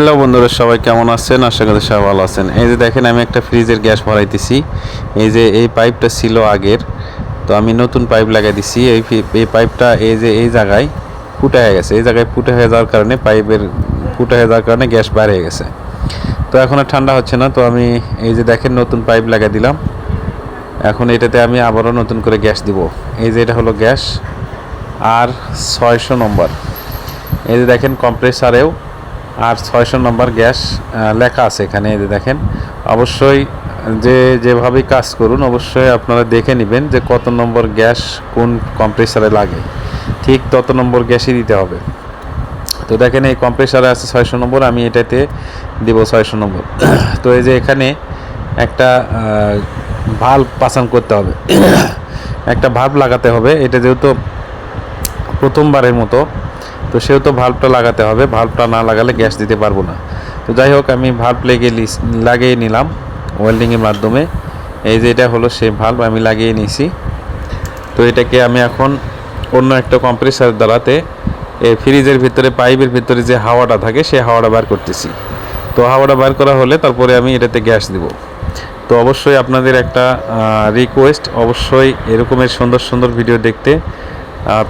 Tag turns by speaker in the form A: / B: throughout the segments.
A: Hello বন্ধুরা, সবাই কেমন আছেন? আশা করি সবাই ভালো আছেন। এই যে দেখেন, আমি একটা ফ্রিজের গ্যাস ভরাইতেছি এই যে এই পাইপটা ছিল আগের, তো আমি নতুন পাইপ লাগাই দিছি। এই এই পাইপটা এই যে এই জায়গায় ফুটা হয়ে গেছে। এই জায়গায় ফুটা হয়ে যাওয়ার কারণে পাইপের ফুটা হয়ে যাওয়ার কারণে গ্যাস বাইরে হয়ে গেছে। তো এখন আর ঠান্ডা হচ্ছে না, তো আমি এই যে দেখেন, নতুন পাইপ লাগাই দিলাম। এখন এটাতে আমি আবারও নতুন করে গ্যাস দিব। এই যে এটা হলো গ্যাস, আর ছয়শো নম্বর। এই যে দেখেন কম্প্রেসারেও আর ছয়শো নম্বর গ্যাস লেখা আছে এখানে, এই যে দেখেন। অবশ্যই যে যেভাবেই কাজ করুন, অবশ্যই আপনারা দেখে নেবেন যে কত নম্বর গ্যাস কোন কম্প্রেসারে লাগে। ঠিক তত নম্বর গ্যাসই দিতে হবে। তো দেখেন, এই কম্প্রেসারে আছে ছয়শো নম্বর, আমি এটাতে দিব ছয়শো নম্বর। তো এই যে এখানে একটা ভাল্ব পাসান করতে হবে। একটা ভাল্ব লাগাতে হবে। এটা যেহেতু প্রথমবারের মতো তো সেহেতু ভাল্বটা লাগাতে হবে। ভাল্বটা না লাগালে গ্যাস দিতে পারব না। তো যাই হোক, আমি ভাল্ব লেগে লাগিয়ে নিলাম ওয়েল্ডিংয়ের মাধ্যমে। এই যে এটা হলো সে ভাল্ব আমি লাগিয়ে নিয়েছি তো এটাকে আমি এখন অন্য একটা কম্প্রেসার দ্বারাতে, এই ফ্রিজের ভিতরে পাইপের ভিতরে যে হাওয়াটা থাকে সেই হাওয়াটা বার করতেছি। তো হাওয়াটা বার করা হলে তারপরে আমি এটাতে গ্যাস দিব। তো অবশ্যই আপনাদের একটা রিকোয়েস্ট অবশ্যই এরকমের সুন্দর সুন্দর ভিডিও দেখতে।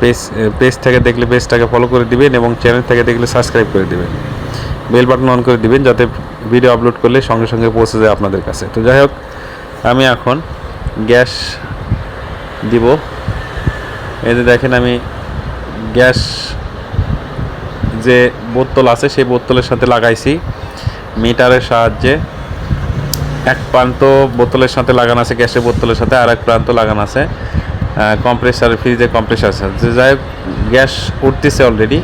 A: পেজ পেজ থেকে দেখলে পেজটাকে ফলো করে দিবেন এবং চ্যানেল থেকে দেখলে সাবস্ক্রাইব করে দিবেন। বেল বাটন অন করে দিবেন যাতে ভিডিও আপলোড করলে সঙ্গে সঙ্গে পৌঁছে যায় আপনাদের কাছে। তো যাই হোক, আমি এখন গ্যাস দিব। যে দেখেন আমি গ্যাস যে বোতল আছে, সেই বোতলের সাথে লাগাইছি। মিটারের সাহায্যে। এক প্রান্ত বোতলের সাথে লাগানো আছে, গ্যাসের বোতলের সাথে আর এক প্রান্ত লাগানো আছে। কম্প্রেসার ফ্রিজে কম্প্রেসার আছে। যে যাই গ্যাস উঠতেছে অলরেডি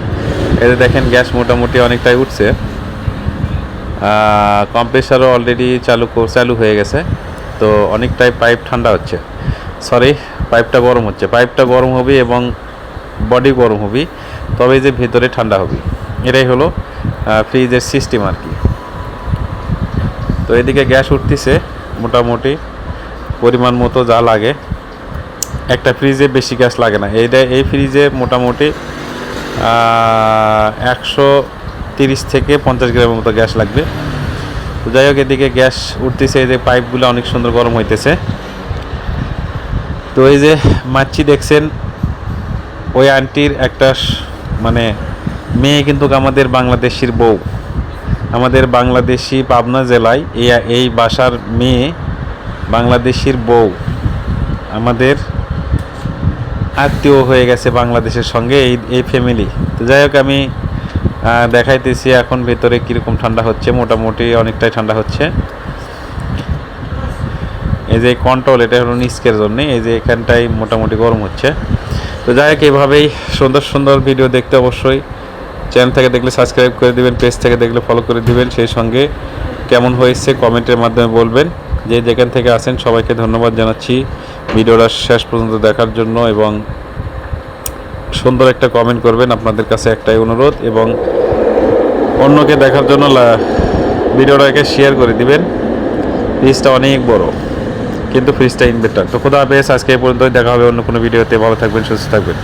A: এতে দেখেন, গ্যাস মোটামুটি অনেকটাই উঠছে। কম্প্রেসারও অলরেডি চালু চালু হয়ে গেছে। তো অনেকটাই পাইপ ঠান্ডা হচ্ছে। সরি পাইপটা গরম হচ্ছে। পাইপটা গরম হবে এবং বডি গরম হবে, তবে যে ভেতরে ঠান্ডা হবে। এটাই হলো ফ্রিজের সিস্টেম আর কি। তো এদিকে গ্যাস উঠতেছে, মোটামুটি। পরিমাণ মতো যা লাগে। একটা ফ্রিজে বেশি গ্যাস লাগে না। এইটা এই ফ্রিজে মোটামুটি একশো তিরিশ থেকে পঞ্চাশ গ্রামের মতো গ্যাস লাগবে। তো যাই হোক, এদিকে গ্যাস উঠতেছে, এই যে পাইপগুলো অনেক সুন্দর গরম হইতেছে। তো এই যে মাছি দেখছেন, ওই আন্টির একটা মানে মেয়ে কিন্তু আমাদের বাংলাদেশের বউ। আমাদের বাংলাদেশি পাবনা জেলায় এই এই বাসার মেয়ে বাংলাদেশের বউ। আমাদের আত্মীয় হয়ে গেছে বাংলাদেশের সঙ্গে এই এই ফ্যামিলি তো যাই হোক, আমি দেখাইতেছি এখন ভেতরে কীরকম ঠান্ডা হচ্ছে। মোটামুটি অনেকটাই ঠান্ডা হচ্ছে। এই যে কন্ট্রোল এটা হলো নিস্কের জন্য। এই যে এখানটাই মোটামুটি গরম হচ্ছে। তো যাই হোক, এইভাবেই সুন্দর সুন্দর ভিডিও দেখতে অবশ্যই। চ্যানেল থেকে দেখলে সাবস্ক্রাইব করে দিবেন পেজ থেকে দেখলে ফলো করে দিবেন। সেই সঙ্গে কেমন হয়েছে কমেন্টের মাধ্যমে বলবেন। যে যেখান থেকে আসেন সবাইকে ধন্যবাদ জানাচ্ছি। ভিডিওটা শেষ পর্যন্ত দেখার জন্য এবং সুন্দর একটা কমেন্ট করবেন আপনাদের কাছে একটাই অনুরোধ এবং অন্যকে দেখার জন্য ভিডিওটাকে শেয়ার করে দিবেন। ফ্রিজটা অনেক বড়, কিন্তু ফ্রিজটা ইনভার্টার তো খোদা হাফেজ, আজকে এই পর্যন্তই। দেখা হবে অন্য কোনো ভিডিওতে। ভালো থাকবেন, সুস্থ থাকবেন।